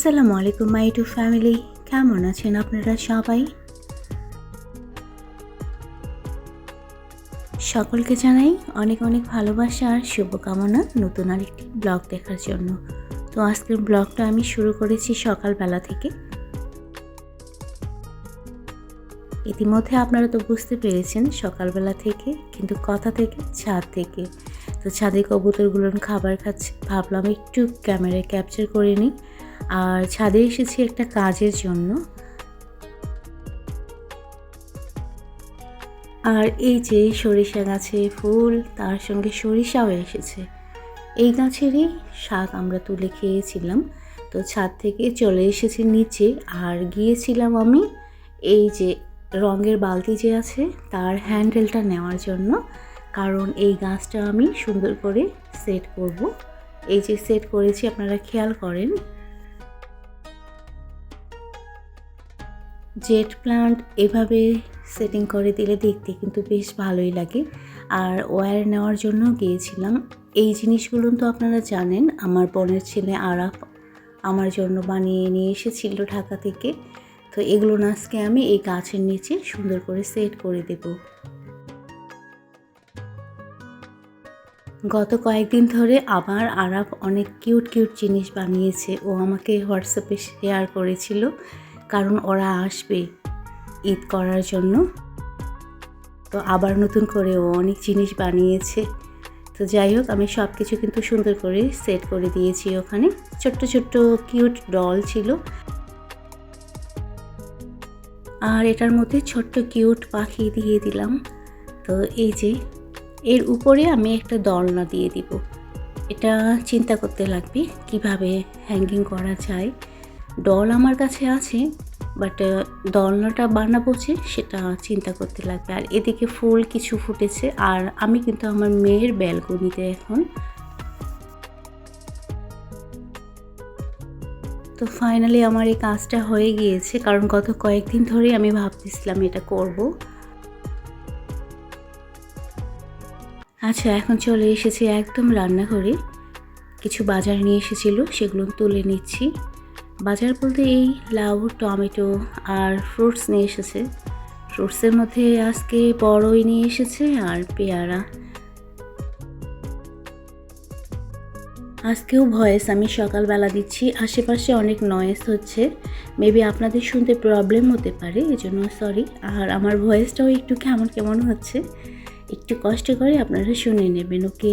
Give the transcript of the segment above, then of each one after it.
আসসালামু আলাইকুম, মাই two family. কেমন আছেন আপনারা সবাই? সকলকে জানাই অনেক অনেক ভালোবাসা আর শুভকামনা নতুন আরেকটি ব্লগ দেখার জন্য। তো আজকের ব্লগটা আমি শুরু করেছি সকালবেলা থেকে। ইতিমধ্যে আপনারা তো বুঝতে পেরেছেন সকালবেলা থেকে, কিন্তু কথা থেকে, ছাদ থেকে। তো ছাদে কবুতরগুলো খাবার খাচ্ছে, ভাবলাম একটু ক্যামেরায় ক্যাপচার করে নিই। আর ছাদে এসেছি একটা কাজের জন্য। আর এই যে সরিষা গাছে ফুল, তার সঙ্গে সরিষাও এসেছে। এই গাছেরই শাক আমরা তুলে খেয়েছিলাম। তো ছাদ থেকে চলে এসেছি নিচে, আর গিয়েছিলাম আমি এই যে রঙের বালতি যে আছে, তার হ্যান্ডেলটা নেওয়ার জন্য। কারণ এই গাছটা আমি সুন্দর করে সেট করব। এই যে সেট করেছি, আপনারা খেয়াল করেন জেট প্লান্ট এভাবে সেটিং করে দিলে দেখতে কিন্তু বেশ ভালোই লাগে। আর ওয়্যার নেওয়ার জন্য গিয়েছিলাম। এই জিনিসগুলো তো আপনারা জানেন, আমার বোনের ছেলে আরাফ আমার জন্য বানিয়ে নিয়ে এসেছিল ঢাকা থেকে। তো এগুলো আজকে আমি এই গাছের নিচে সুন্দর করে সেট করে দেব। গত কয়েকদিন ধরে আবার আরাফ অনেক কিউট কিউট জিনিস বানিয়েছে। ও আমাকে হোয়াটসঅ্যাপে শেয়ার করেছিল। কারণ ওরা আসবে ঈদ করার জন্য। তো আবার নতুন করে ও অনেক জিনিস বানিয়েছে। তো যাই হোক, আমি সব কিছু কিন্তু সুন্দর করে সেট করে দিয়েছি ওখানে। ছোট্ট ছোট্ট কিউট ডল ছিল। আর এটার মধ্যে ছোট্ট কিউট পাখি দিয়ে দিলাম। তো এই যে, এর উপরে আমি একটা দলনা দিয়ে দিব। এটা চিন্তা করতে লাগবে কীভাবে হ্যাঙ্গিং করা যায়। ডল আমার কাছে আছে। বাট দলনাটা বানাবো যে, সেটা চিন্তা করতে লাগবে। আর এদিকে ফুল কিছু ফুটেছে, আর আমি কিন্তু আমার মেয়ের ব্যালকনিতে এখন। তো ফাইনালি আমার এই কাজটা হয়ে গিয়েছে, কারণ গত কয়েকদিন ধরেই আমি ভাবতেছিলাম এটা করব। আচ্ছা এখন চলে এসেছি একদম রান্নাঘরে। কিছু বাজার নিয়ে এসেছিল, সেগুলো তুলে নিচ্ছি। বাজার বলতে এই লাউ, টমেটো আর ফ্রুটস নিয়ে এসেছে। ফ্রুটসের মধ্যে আজকে বড়ই নিয়ে এসেছে আর পেয়ারা। আজকেও ভয়েস আমি সকালবেলা দিচ্ছি, আশেপাশে অনেক নয়েস হচ্ছে। মেবি আপনাদের শুনতে প্রবলেম হতে পারে এই জন্য সরি আর আমার ভয়েসটাও একটু কেমন কেমন হচ্ছে, একটু কষ্ট করে আপনারা শুনে নেবেন ওকে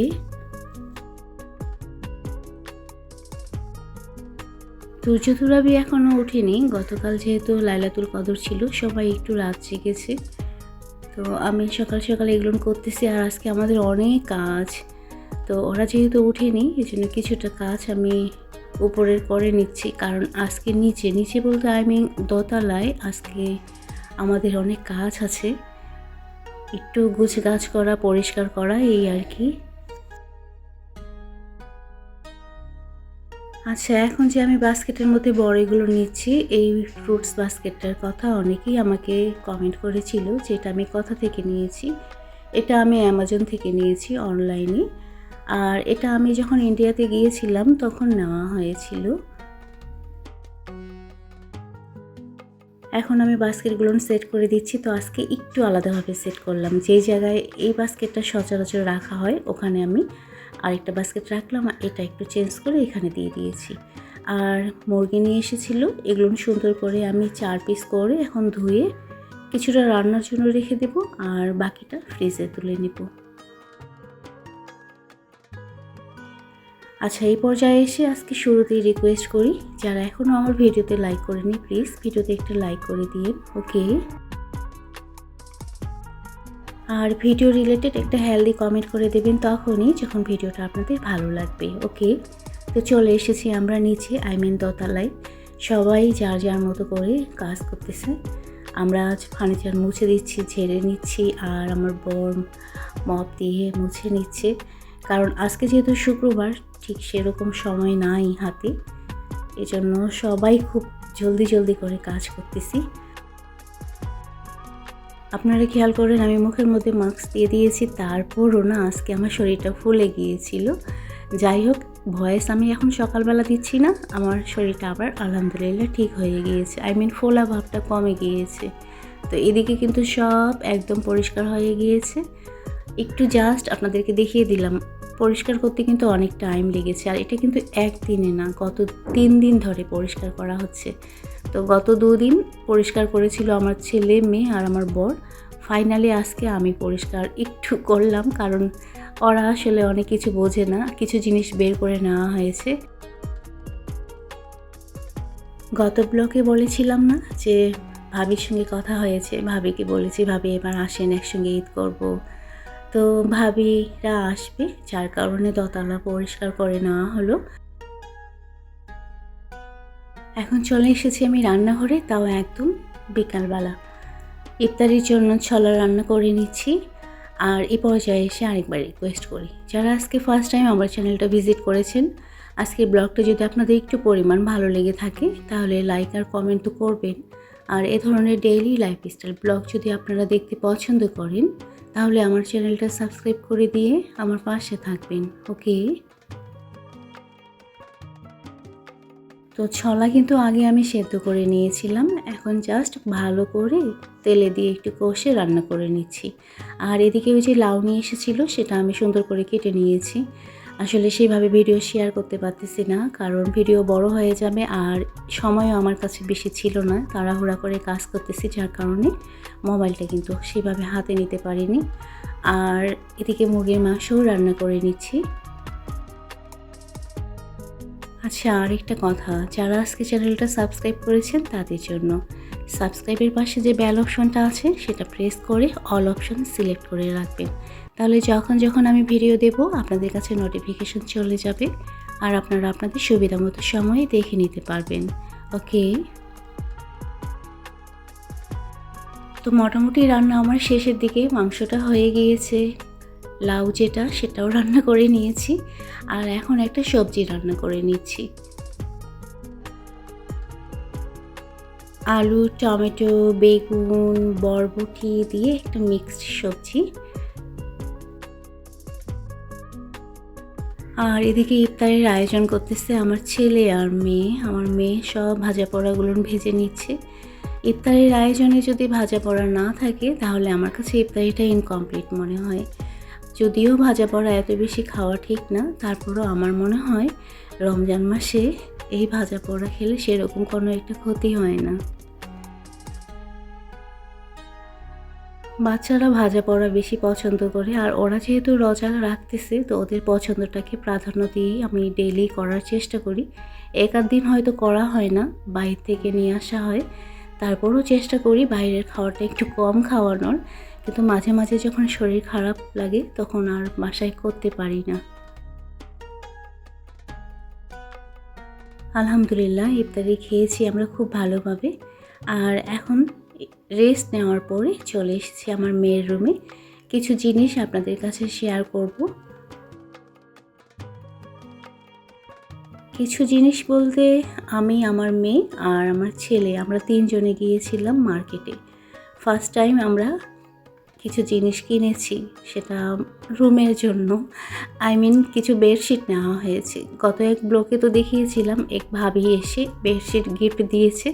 সূর্যতুরাবি এখনও ওঠেনি। গতকাল যেহেতু লাইলাতুল কদর ছিল, সবাই একটু রাত জেগেছে। তো আমি সকাল সকাল এগুলো করতেছি আর আজকে আমাদের অনেক কাজ। তো ওরা যেহেতু ওঠেনি এই জন্য কিছুটা কাজ আমি উপরের করে নিচ্ছি। কারণ আজকে নিচে নিচে বলতে আই আমি দোতলায় আজকে আমাদের অনেক কাজ আছে। একটু গুছ গাছ করা, পরিষ্কার করা, এই আর কি। আচ্ছা এখন যে আমি বাস্কেটের মধ্যে বড়গুলো নিচ্ছি, এই ফ্রুটস বাস্কেটটার কথা অনেকেই আমাকে কমেন্ট করেছিল যে এটা আমি কথা থেকে নিয়েছি। এটা আমি অ্যামাজন থেকে নিয়েছি অনলাইনে আর এটা আমি যখন ইন্ডিয়াতে গিয়েছিলাম, তখন নেওয়া হয়েছিল। এখন আমি বাস্কেটগুলো সেট করে দিচ্ছি, তো আজকে একটু আলাদাভাবে সেট করলাম। যেই জায়গায় এই বাস্কেটটা সচরাচর রাখা হয়, ওখানে আমি আরেকটা বাস্কেট রাখলাম এটা একটু চেঞ্জ করে এখানে দিয়ে দিয়েছি। আর মুরগি নিয়ে এসেছিল, এগুলো সুন্দর করে আমি চার পিস করে এখন ধুয়ে কিছুটা রান্নার জন্য রেখে দেব, আর বাকিটা ফ্রিজে তুলে নেব। আচ্ছা এই পর্যায়ে এসে আজকে শুরুতেই রিকোয়েস্ট করি, যারা এখনও আমার ভিডিওতে লাইক করেনি প্লিজ ভিডিওতে একটা লাইক করে দিন ওকে আর ভিডিও রিলেটেড একটা হেলদি কমেন্ট করে দেবেন তখনই যখন ভিডিওটা আপনাদের ভালো লাগবে ওকে তো চলে এসেছি আমরা নিচে আই মিন দোতলায়। সবাই যার যার মতো করে কাজ করতেছে। আমরা আজ ফার্নিচার মুছে দিচ্ছি, ঝেড়ে নিচ্ছি, আর আমার বর মপ দিয়ে মুছে নিচ্ছে। কারণ আজকে যেহেতু শুক্রবার, ঠিক সেরকম সময় নাই হাতে। এজন্য সবাই খুব জলদি জলদি করে কাজ করতেছি। আপনারা খেয়াল করেন, আমি মুখের মধ্যে মাস্ক দিয়ে দিয়েছি, তারপরও না আজকে আমার শরীরটা ফুলে গিয়েছিল। যাই হোক, ভয়েস আমি এখন সকালবেলা দিচ্ছি না, আমার শরীরটা আবার আলহামদুলিল্লাহ ঠিক হয়ে গিয়েছে। আই মিন ফোলা ভাবটা কমে গিয়েছে। তো এদিকে কিন্তু সব একদম পরিষ্কার হয়ে গিয়েছে। একটু জাস্ট আপনাদেরকে দেখিয়ে দিলাম, পরিষ্কার করতে কিন্তু অনেক টাইম লেগেছে, আর এটা কিন্তু একদিনে না, গত তিন দিন ধরে পরিষ্কার করা হচ্ছে। তো গত দুদিন পরিষ্কার করেছিল আমার ছেলে, মেয়ে আর আমার বর। ফাইনালি আজকে আমি পরিষ্কার একটু করলাম কারণ ওরা আসলে অনেক কিছু বোঝে না, কিছু জিনিস বের করে নেওয়া হয়েছে। গত ব্লকে বলেছিলাম না যে ভাবির সঙ্গে কথা হয়েছে, ভাবিকে বলেছি, ভাবি, এবার আসেন, একসঙ্গে ঈদ করব। তো ভাবিরা আসবে, যার কারণে দোতলা পরিষ্কার করে নেওয়া হলো। এখন চলে এসেছি আমি রান্নাঘরে, তাও একদম বিকালবেলা। ইফতারির জন্য ছলা রান্না করে নিচ্ছি আর এ পর্যায়ে এসে আরেকবার রিকোয়েস্ট করি। যারা আজকে ফার্স্ট টাইম আমার চ্যানেলটা ভিজিট করেছেন, আজকে ব্লগটা যদি আপনাদের একটু পরিমাণ ভালো লেগে থাকে, তাহলে লাইক আর কমেন্ট তো করবেন। আর এ ধরনের ডেইলি লাইফস্টাইল ব্লগ যদি আপনারা দেখতে পছন্দ করেন, তাহলে আমার চ্যানেলটা সাবস্ক্রাইব করে দিয়ে আমার পাশে থাকবেন ওকে তো ছলা কিন্তু আগে আমি সেদ্ধ করে নিয়েছিলাম। এখন জাস্ট ভালো করে তেলে দিয়ে একটু কষে রান্না করে নিচ্ছি। আর এদিকে ওই যে লাউ নিয়ে এসেছিল, সেটা আমি সুন্দর করে কেটে নিয়েছি। আসলে সেইভাবে ভিডিও শেয়ার করতে পারতেছি না, কারণ ভিডিও বড় হয়ে যাবে আর সময়ও আমার কাছে বেশি ছিল না। তাড়াহুড়া করে কাজ করতেছি, যার কারণে মোবাইলটা কিন্তু সেভাবে হাতে নিতে পারিনি। আর এদিকে মুরগির মাংসও রান্না করে নিচ্ছি। আচ্ছা আরেকটা কথা। যারা আজকে চ্যানেলটা সাবস্ক্রাইব করেছেন তাদের জন্য। সাবস্ক্রাইবের পাশে যে বেল অপশনটা আছে, সেটা প্রেস করে অল অপশন সিলেক্ট করে রাখবেন। তাহলে যখন যখন আমি ভিডিও দেব, আপনাদের কাছে নোটিফিকেশন চলে যাবে আর আপনারা আপনাদের সুবিধা মতো সময়ে দেখে নিতে পারবেন। ওকে? তো মোটামুটি রান্না আমার শেষের দিকে। মাংসটা হয়ে গিয়েছে। লাউ যেটা সেটাও রান্না করে নিয়েছি আর এখন একটা সবজি রান্না করে নিচ্ছি। আলু, টমেটো, বেগুন, বরবটি দিয়ে একটা মিক্সড সবজি। আর এদিকে ইফতারের আয়োজন করতেছে আমার ছেলে আর মেয়ে। আমার মেয়ে সব ভাজা পোড়াগুলো ভেজে নিচ্ছে। ইফতারের আয়োজনে যদি ভাজা পোড়া না থাকে, তাহলে আমার কাছে ইফতারিটা ইনকমপ্লিট মনে হয়। যদিও ভাজা পোড়া এত বেশি খাওয়া ঠিক না, তারপরও আমার মনে হয় রমজান মাসে এই ভাজা পোড়া খেলে সেরকম কোনো একটা ক্ষতি হয় না। বাচ্চারা ভাজা পোড়া বেশি পছন্দ করে, আর ওরা যেহেতু রোজা রাখতেছে, তো ওদের পছন্দটাকে প্রাধান্য দিয়েই আমি ডেইলি করার চেষ্টা করি। এক দিন হয়তো করা হয় না, বাইরে থেকে নিয়ে আসা হয়। তারপরও চেষ্টা করি বাইরের খাওয়াটা একটু কম খাওয়ানোর। কিন্তু মাঝে মাঝে যখন শরীর খারাপ লাগে তখন আর বাসায় করতে পারি না। আলহামদুলিল্লাহ, ইফতারি খেয়েছি আমরা খুব ভালোভাবে। আর এখন রেস্ট নেওয়ার পরে চলে এসেছি আমার মেয়ের রুমে কিছু জিনিস আপনাদের কাছে শেয়ার করব। কিছু জিনিস বলতে আমি, আমার মেয়ে আর আমার ছেলে, আমরা তিনজনে গিয়েছিলাম মার্কেটে ফার্স্ট টাইম আমরা কিছু জিনিস কিনেছি সেটা রুমের জন্য। আই মিন কিছু বেডশিট নেওয়া হয়েছে। গত এক ব্লকে তো দেখিয়েছিলাম, এক ভাবি এসে বেডশিট গিফট দিয়েছে।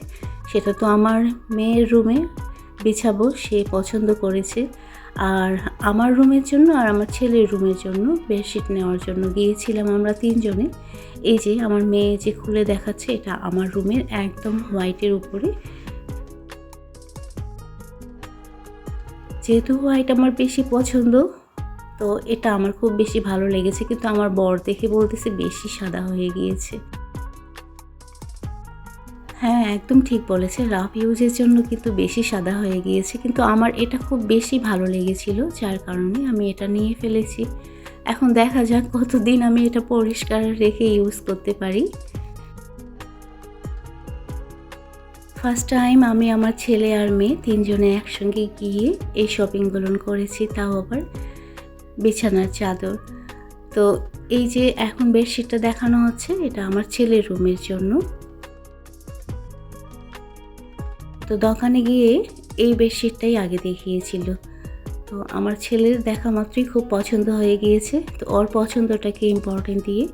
সেটা তো আমার মেয়ের রুমে বিছাবো, সে পছন্দ করেছে। আর আমার রুমের জন্য আর আমার ছেলের রুমের জন্য বেডশিট নেওয়ার জন্য গিয়েছিলাম আমরা তিনজনে। এই যে আমার মেয়ে যে খুলে দেখাচ্ছে, এটা আমার রুমের একদম হোয়াইটের উপরে। যেহেতু হোয়াইট আমার বেশি পছন্দ, তো এটা আমার খুব বেশি ভালো লেগেছে। কিন্তু আমার বর দেখে বলতেছে বেশি সাদা হয়ে গিয়েছে। হ্যাঁ একদম ঠিক বলেছে। রাফ ইউজের জন্য কিন্তু বেশি সাদা হয়ে গিয়েছে। কিন্তু আমার এটা খুব বেশি ভালো লেগেছিল, যার কারণে আমি এটা নিয়ে ফেলেছি। এখন দেখা যাক কতদিন আমি এটা পরিষ্কার রেখে ইউজ করতে পারি। ফার্স্ট টাইম আমি আমার ছেলে আর মেয়ে তিনজনে একসঙ্গে গিয়ে এই শপিংগুলো করেছি, তাও আবার বিছানার চাদর। তো এই যে এখন বেডশিটটা দেখানো হচ্ছে, এটা আমার ছেলের রুমের জন্য। তো দোকানে গিয়ে এই বেডশিটটাই আগে দেখিয়েছিল। তো আমার ছেলের দেখা মাত্রই খুব পছন্দ হয়ে গিয়েছে। তো ওর পছন্দটাকে ইম্পর্টেন্ট দিয়ে,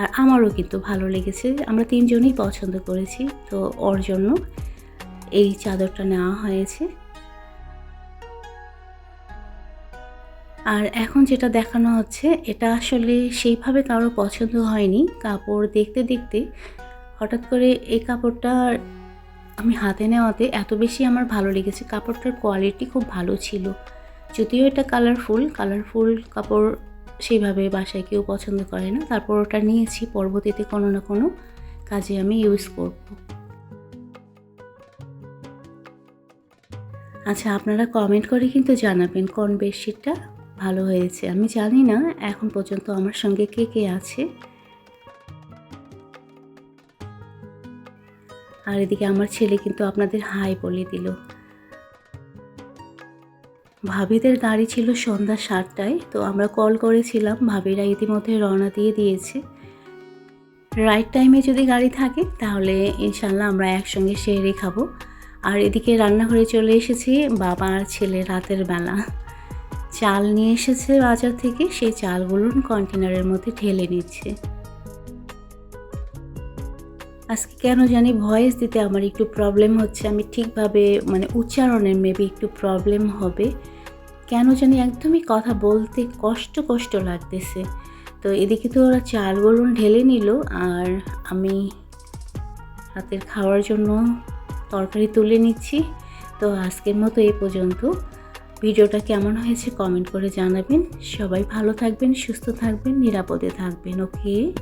আর আমারও কিন্তু ভালো লেগেছে। আমরা তিনজনই পছন্দ করেছি, তো ওর জন্য এই চাদরটা নেওয়া হয়েছে। আর এখন যেটা দেখানো হচ্ছে, এটা আসলে সেইভাবে কারও পছন্দ হয়নি। কাপড় দেখতে দেখতে হঠাৎ করে এই কাপড়টা আমি হাতে নেওয়াতে এত বেশি আমার ভালো লেগেছে। কাপড়টার কোয়ালিটি খুব ভালো ছিল। যদিও এটা কালারফুল কালারফুল কাপড় সেইভাবে বাসায় কেউ পছন্দ করে না। তারপর ওটা নিয়েছি, পরবর্তীতে কোনো না কোনো কাজে আমি ইউজ করব। আচ্ছা আপনারা কমেন্ট করে কিন্তু জানাবেন কোন বেডশিটটা ভালো হয়েছে। আমি জানি না এখন পর্যন্ত আমার সঙ্গে কে কে আছে। আর এদিকে আমার ছেলে কিন্তু আপনাদের হাই বলে দিল। ভাবিদের গাড়ি ছিল সন্ধ্যা সাতটায়, তো আমরা কল করেছিলাম। ভাবিরা ইতিমধ্যে রওনা দিয়ে দিয়েছে। রাইট টাইমে যদি গাড়ি থাকে, তাহলে ইনশাল্লাহ আমরা একসঙ্গে সেরে খাব। আর এদিকে রান্নাঘরে চলে এসেছি বাবা আর ছেলে রাতের বেলা। চাল নিয়ে এসেছে বাজার থেকে, সেই চালগুলো কন্টেনারের মধ্যে ঢেলে নিচ্ছে। আজকে কেন জানি ভয়েস দিতে আমার একটু প্রবলেম হচ্ছে, আমি ঠিকভাবে মানে উচ্চারণের মেবি একটু প্রবলেম হবে। কেন জানি একদমই কথা বলতে কষ্ট কষ্ট লাগতেছে। তো এদিকে তো ওরা চাল বলুন ঢেলে নিল, আর আমি রাতের খাওয়ার জন্য তরকারি তুলে নিচ্ছি। তো আজকের মতো এই পর্যন্ত। ভিডিওটা কেমন হয়েছে কমেন্ট করে জানাবেন। সবাই ভালো থাকবেন, সুস্থ থাকবেন, নিরাপদে থাকবেন, ওকে?